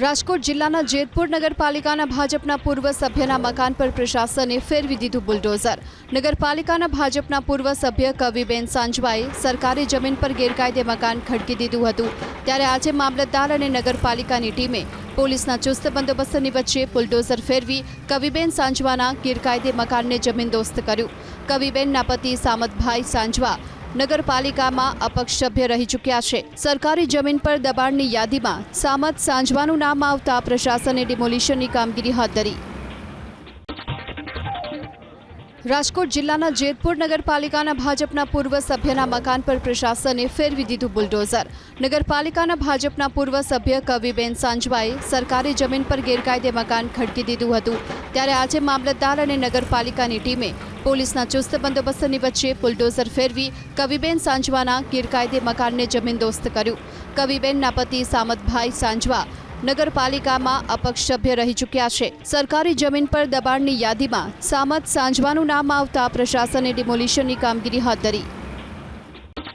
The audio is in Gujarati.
રાજકોટ જિલ્લાના જેતપુર નગરપાલિકાના ભાજપના પૂર્વ સભ્યના મકાન પર પ્રશાસને ફેરવી દીધું બુલડોઝર. નગરપાલિકાના ભાજપના પૂર્વ સભ્ય કવિબેન સાંજવાએ સરકારી જમીન પર ગેરકાયદે મકાન ખડકી દીધું હતું. ત્યારે આજે મામલતદાર અને નગરપાલિકાની ટીમે પોલીસના ચુસ્ત બંદોબસ્તની વચ્ચે બુલડોઝર ફેરવી કવિબેન સાંજવાના ગેરકાયદે મકાનને જમીનદોસ્ત કર્યું. કવિબેનના પતિ સામતભાઈ સાંજવા નગરપાલિકામાં અપક્ષ સભ્ય રહી ચૂક્યા છે. સરકારી જમીન પર દબાણની યાદીમાં સામત સાંજવાનું નામ આવતા પ્રશાસને ડિમોલિશનની કામગીરી હાથ ધરી. રાજકોટ જિલ્લાના જેતપુર નગરપાલિકાના ભાજપના પૂર્વ સભ્યના મકાન પર પ્રશાસને ફેરવી દીધું બુલડોઝર. નગરપાલિકાના ભાજપના પૂર્વ સભ્ય કવિબેન સાંજવાએ સરકારી જમીન પર ગેરકાયદે મકાન ખડકી દીધું હતું. ત્યારે આજે મામલતદાર અને નગરપાલિકાની ટીમે પોલીસના ચુસ્ત બંદોબસ્તની વચ્ચે બુલડોઝર ફેરવી કવિબેન સાંજવાના ગેરકાયદે મકાનને જમીનદોસ્ત કર્યું. કવિબેનના પતિ સામતભાઈ સાંજવા નગરપાલિકામાં અપક્ષ સભ્ય રહી ચૂક્યા છે. સરકારી જમીન પર દબાણની યાદીમાં સામત સાંજવાનું નામ આવતા પ્રશાસને ડિમોલિશનની કામગીરી હાથ ધરી.